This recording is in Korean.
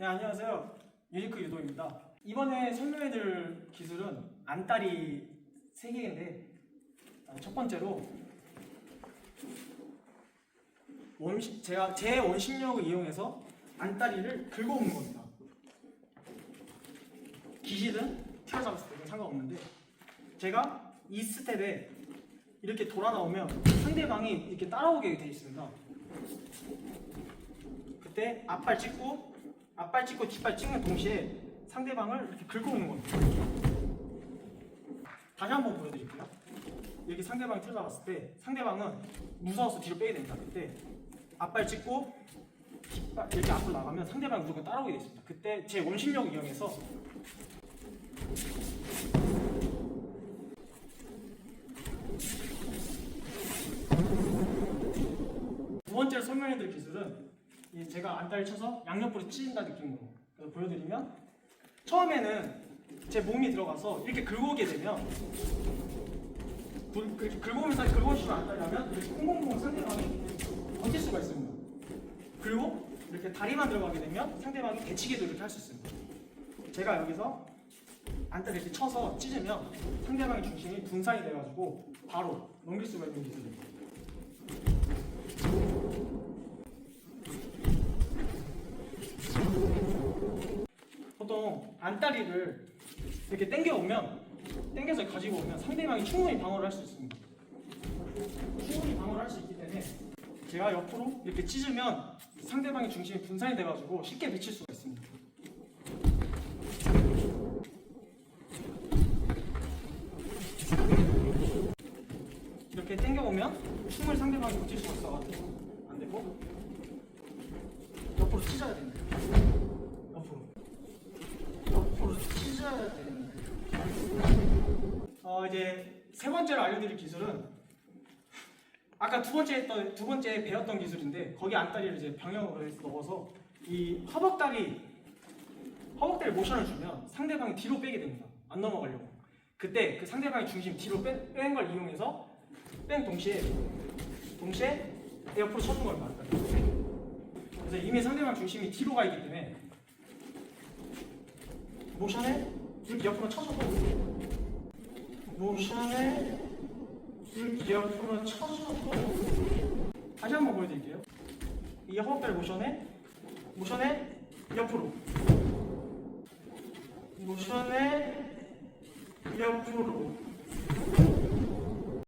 네, 안녕하세요. 유니크 유도입니다. 이번에 설명해드릴 기술은 안다리 3개인데 아, 첫 번째로 원시, 제가 제 원심력을 이용해서 안다리를 긁어오는 겁니다. 기시든 튀어잡았을 때는 상관없는데 제가 이 스텝에 이렇게 돌아 나오면 상대방이 이렇게 따라오게 되어 있습니다. 그때 앞발 찍고 앞발 찍고 뒷발 찍는 동시에 상대방을 이렇게 긁어오는 겁니다. 다시 한번 보여드릴게요. 이렇게 상대방이 틀어잡았을 때 상대방은 무서워서 뒤로 빼게 됩니다. 그때 앞발 찍고 뒷발 이렇게 앞으로 나가면 상대방이 무조건 따라오게 되어 있습니다. 그때 제 원심력을 이용해서 두 번째로 설명해드릴 기술은 이 제가 안다리 쳐서 양옆으로 찢는다 느낌으로 그래서 보여드리면 처음에는 제 몸이 들어가서 이렇게 긁어오게 되면 굴- 이렇게 긁어오면서 긁어주시면 안다리 하면 이렇게 콩콩콩 상대방이 던질 수가 있습니다. 그리고 이렇게 다리만 들어가게 되면 상대방이 대치기도 이렇게 할 수 있습니다. 제가 여기서 안다리 이렇게 쳐서 찢으면 상대방의 중심이 분산이 돼가지고 바로 넘길 수가 있는 기술입니다. 안다리를 이렇게 당겨 오면 당겨서 가지고 오면 상대방이 충분히 방어를 할 수 있습니다. 충분히 방어를 할 수 있기 때문에 제가 옆으로 이렇게 찢으면 상대방의 중심이 분산이 돼가지고 쉽게 미칠 수가 있습니다. 이렇게 당겨 오면 충분히 상대방이 미칠 수가 있어가지고 안 되고 옆으로 찢어야 됩니다. 옆으로. 옆으로 찢어야 됩니다. 어 이제 세 번째로 알려드릴 기술은 아까 두 번째 했던 두 번째 배웠던 기술인데 거기 안다리를 이제 해서 넣어서 이 허벅다리 허벅다리 모션을 주면 상대방이 뒤로 빼게 됩니다. 안 넘어가려고. 그때 그 상대방의 중심 뒤로 뺀 걸 이용해서 뺀 동시에 동시에 옆으로 쳐준 겁니다. 안다리. 그래서 이미 상대방 중심이 뒤로 가 있기 때문에 모션에 이렇게 옆으로 쳐줘도 모션에 이렇게 옆으로 쳐줘도 다시 한번 보여드릴게요. 이 허벅다리 모션에 모션에 옆으로 모션에 옆으로